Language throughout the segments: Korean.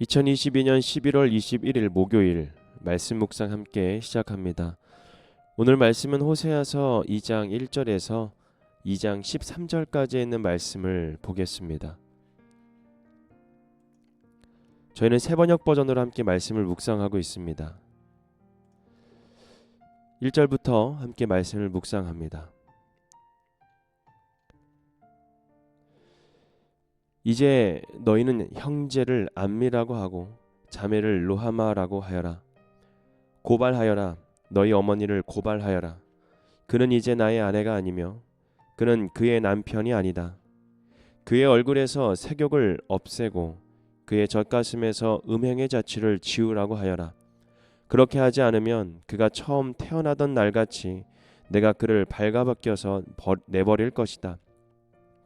2022년 11월 21일 목요일 말씀 묵상 함께 시작합니다. 오늘 말씀은 호세아서 2장 1절에서 2장 13절까지 있는 말씀을 보겠습니다. 저희는 세 번역 버전으로 함께 말씀을 묵상하고 있습니다. 1절부터 함께 말씀을 묵상합니다. 이제 너희는 형제를 안미라고 하고 자매를 로하마라고 하여라. 고발하여라. 너희 어머니를 고발하여라. 그는 이제 나의 아내가 아니며 그는 그의 남편이 아니다. 그의 얼굴에서 색욕을 없애고 그의 젖가슴에서 음행의 자취를 지우라고 하여라. 그렇게 하지 않으면 그가 처음 태어나던 날같이 내가 그를 발가벗겨서 내버릴 것이다.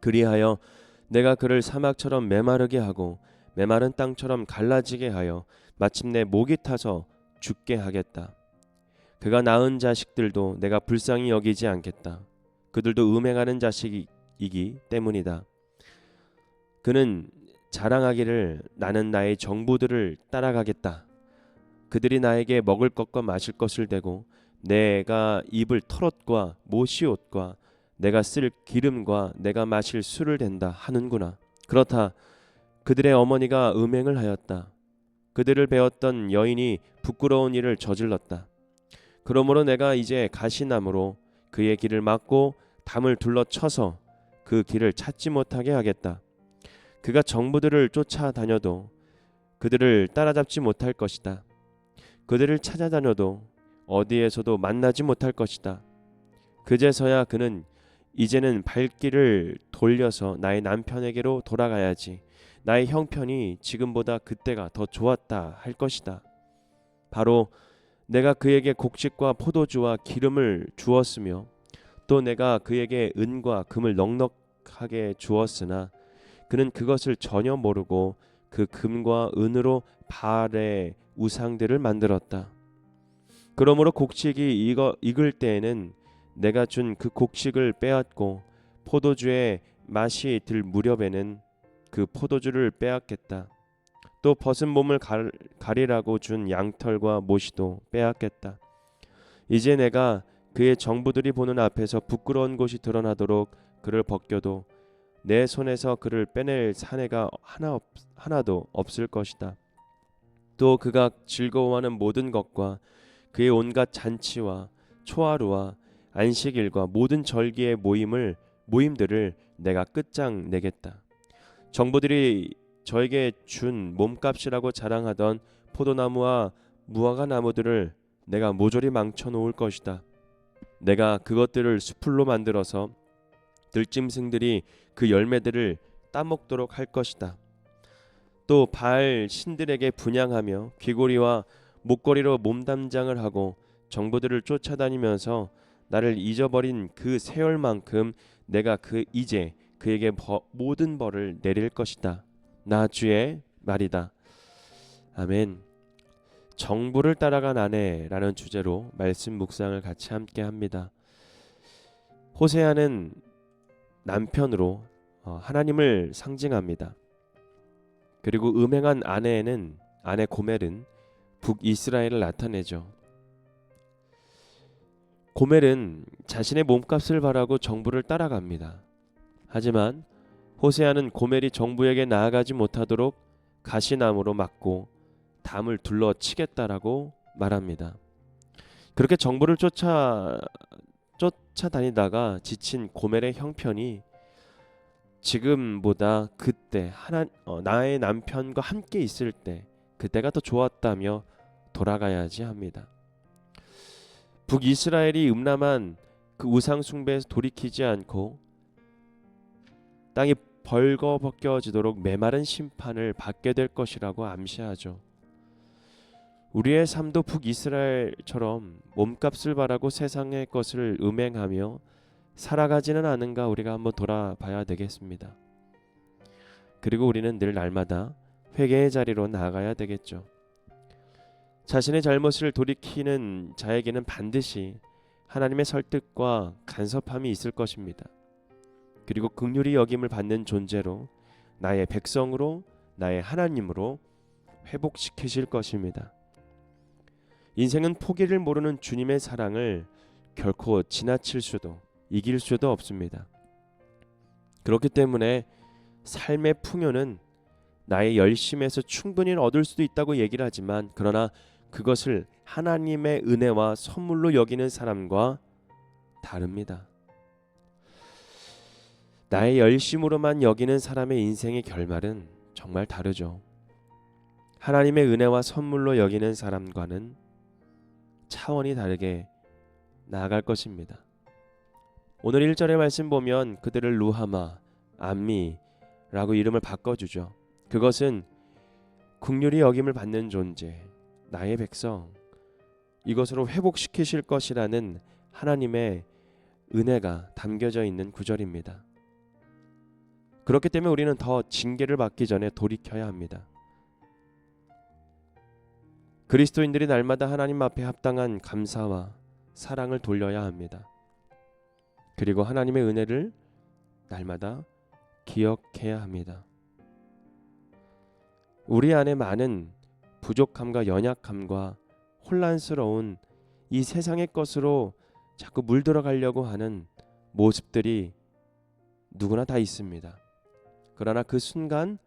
그리하여 내가 그를 사막처럼 메마르게 하고 메마른 땅처럼 갈라지게 하여 마침내 목이 타서 죽게 하겠다. 그가 낳은 자식들도 내가 불쌍히 여기지 않겠다. 그들도 음행하는 자식이기 때문이다. 그는 자랑하기를 나는 나의 정부들을 따라가겠다. 그들이 나에게 먹을 것과 마실 것을 대고 내가 입을 털옷과 모시옷과 내가 쓸 기름과 내가 마실 술을 댄다 하는구나. 그렇다. 그들의 어머니가 음행을 하였다. 그들을 배웠던 여인이 부끄러운 일을 저질렀다. 그러므로 내가 이제 가시나무로 그의 길을 막고 담을 둘러쳐서 그 길을 찾지 못하게 하겠다. 그가 정부들을 쫓아다녀도 그들을 따라잡지 못할 것이다. 그들을 찾아다녀도 어디에서도 만나지 못할 것이다. 그제서야 그는 이제는 발길을 돌려서 나의 남편에게로 돌아가야지. 나의 형편이 지금보다 그때가 더 좋았다 할 것이다. 바로 내가 그에게 곡식과 포도주와 기름을 주었으며 또 내가 그에게 은과 금을 넉넉하게 주었으나 그는 그것을 전혀 모르고 그 금과 은으로 발의 우상들을 만들었다. 그러므로 곡식이 익어, 익을 때에는 내가 준 그 곡식을 빼앗고 포도주의 맛이 들 무렵에는 그 포도주를 빼앗겠다. 또 벗은 몸을 가리라고 준 양털과 모시도 빼앗겠다. 이제 내가 그의 정부들이 보는 앞에서 부끄러운 곳이 드러나도록 그를 벗겨도 내 손에서 그를 빼낼 사내가 하나 없, 하나도 없을 것이다. 또 그가 즐거워하는 모든 것과 그의 온갖 잔치와 초하루와 안식일과 모든 절기의 모임을 모임들을 내가 끝장 내겠다. 정부들이 저에게 준 몸값이라고 자랑하던 포도나무와 무화과 나무들을 내가 모조리 망쳐 놓을 것이다. 내가 그것들을 수풀로 만들어서 들짐승들이 그 열매들을 따먹도록 할 것이다. 또 발 신들에게 분양하며 귀고리와 목걸이로 몸담장을 하고 정부들을 쫓아다니면서 나를 잊어버린 그 세월만큼 내가 그 이제 그에게 버, 모든 벌을 내릴 것이다. 나 주의 말이다. 아멘. 정부를 따라간 아내라는 주제로 말씀 묵상을 같이 함께 합니다. 호세아는 남편으로 어, 하나님을 상징합니다. 그리고 음행한 아내는 아내 고멜은 북이스라엘을 나타내죠. 고멜은 자신의 몸값을 바라고 정부를 따라갑니다. 하지만 호세아는 고멜이 정부에게 나아가지 못하도록 가시나무로 막고 담을 둘러치겠다라고 말합니다. 그렇게 정부를 쫓아 쫓아다니다가 지친 고멜의 형편이 지금보다 그때 하나 어, 나의 남편과 함께 있을 때 그때가 더 좋았다며 돌아가야지 합니다. 북이스라엘이 음란한 그 우상 숭배에서 돌이키지 않고 땅이 벌거벗겨지도록 메마른 심판을 받게 될 것이라고 암시하죠. 우리의 삶도 북이스라엘처럼 몸값을 바라고 세상의 것을 음행하며 살아가지는 않은가 우리가 한번 돌아봐야 되겠습니다. 그리고 우리는 늘 날마다 회개의 자리로 나아가야 되겠죠. 자신의 잘못을 돌이키는 자에게는 반드시 하나님의 설득과 간섭함이 있을 것입니다. 그리고 극률이 여김을 받는 존재로 나의 백성으로 나의 하나님으로 회복시키실 것입니다. 인생은 포기를 모르는 주님의 사랑을 결코 지나칠 수도 이길 수도 없습니다. 그렇기 때문에 삶의 풍요는 나의 열심에서 충분히 얻을 수도 있다고 얘기를 하지만 그러나 그것을 하나님의 은혜와 선물로 여기는 사람과 다릅니다. 나의 열심으로만 여기는 사람의 인생의 결말은 정말 다르죠. 하나님의 은혜와 선물로 여기는 사람과는 차원이 다르게 나아갈 것입니다. 오늘 1절의 말씀 보면 그들을 루하마, 암미라고 이름을 바꿔주죠. 그것은 국률이 여김을 받는 존재, 나의 백성, 이것으로 회복시키실 것이라는 하나님의 은혜가 담겨져 있는 구절입니다. 그렇기 때문에 우리는 더 징계를 받기 전에 돌이켜야 합니다. 그리스도인들이 날마다 하나님 앞에 합당한 감사와 사랑을 돌려야 합니다. 그리고 하나님의 은혜를 날마다 기억해야 합니다. 우리 안에 많은 부족함과 연약함과 혼란스러운 이 세상의 것으로 자꾸 물들어 가려고 하는 모습들이 누구나 다 있습니다. 그러나 그 순간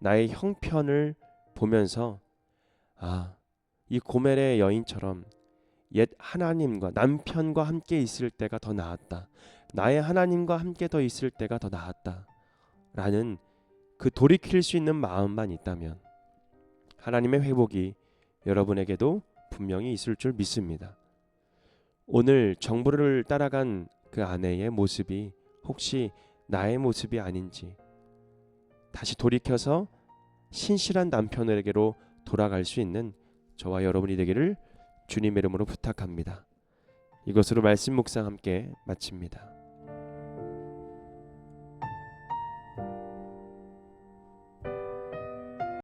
나의 형편을 보면서 아, 이 고멜의 여인처럼 옛 하나님과 남편과 함께 있을 때가 더 나았다. 나의 하나님과 함께 더 있을 때가 더 나았다. 라는 그 돌이킬 수 있는 마음만 있다면 하나님의 회복이 여러분에게도 분명히 있을 줄 믿습니다. 오늘 정부를 따라간 그 아내의 모습이 혹시 나의 모습이 아닌지 다시 돌이켜서 신실한 남편에게로 돌아갈 수 있는 저와 여러분이 되기를 주님의 이름으로 부탁합니다. 이것으로 말씀 묵상 함께 마칩니다.